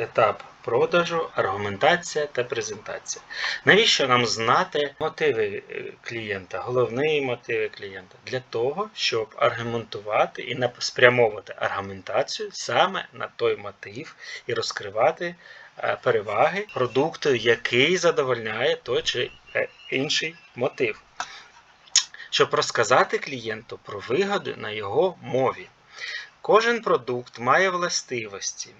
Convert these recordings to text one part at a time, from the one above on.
етап продажу, аргументація та презентація. Навіщо нам знати мотиви е, клієнта, головні мотиви клієнта? Для того, щоб аргументувати і спрямовувати аргументацію саме на той мотив і розкривати е, переваги продукту, який задовольняє той чи е, інший мотив. Щоб розказати клієнту про вигоди на його мові. Кожен продукт має властивості.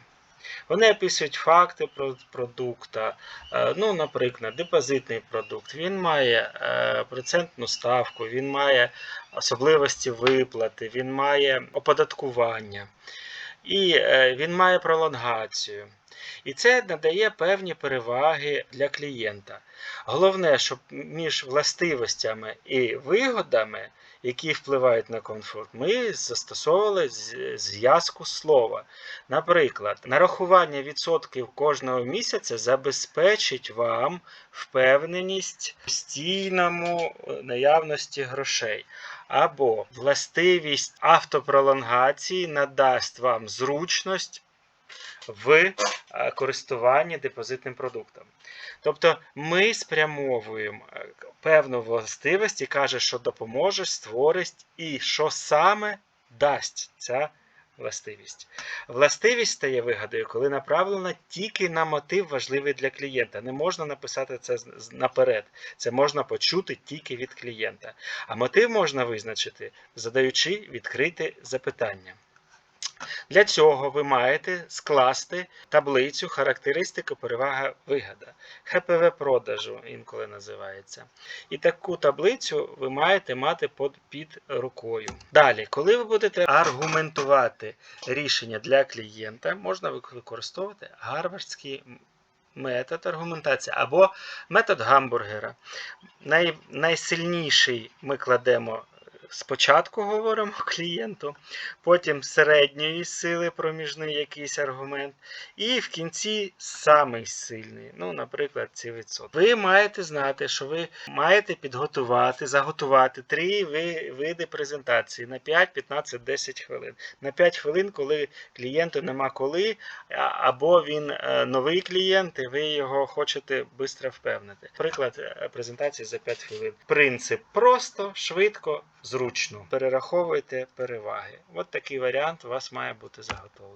Вони описують факти про продукта. Е, Ну, наприклад, депозитний продукт. Він має е, процентну ставку, він має особливості виплати, він має оподаткування і е, він має пролонгацію. І це надає певні переваги для клієнта. Головне, щоб між властивостями і вигодами, які впливають на комфорт, ми застосовували зв'язку слова. Наприклад, нарахування відсотків кожного місяця забезпечить вам впевненість в постійному е, наявності грошей. Або властивість автопролонгації надасть вам зручність в е, користуванні депозитним продуктом. Тобто ми спрямовуємо е, певну властивість і каже, що допоможе, створить і що саме дасть ця властивість. Властивість стає вигадою, коли направлена тільки на мотив важливий для клієнта. Не можна написати це наперед. Це можна почути тільки від клієнта. А мотив можна визначити, задаючи відкрите запитання. Для цього ви маєте скласти таблицю характеристика перевага вигода. ХПВ продажу інколи називається. І таку таблицю ви маєте мати під рукою. Далі, коли ви будете аргументувати рішення для клієнта, можна використовувати гарвардський метод аргументації або метод гамбургера. Най, найсильніший ми кладемо спочатку говоримо клієнту, потім середньої сили проміжний якийсь аргумент, і в кінці самий сильний, ну, наприклад, ці відсотки. Ви маєте знати, що ви маєте підготувати, заготувати три види презентації на 5, 15, 10 хвилин. На 5 хвилин, коли клієнту нема коли, або він е, новий клієнт, і ви його хочете швидко впевнити. Приклад е, презентації за 5 хвилин. Принцип просто, швидко, зручно. Перераховуйте переваги. От такий варіант у вас має бути заготовлений.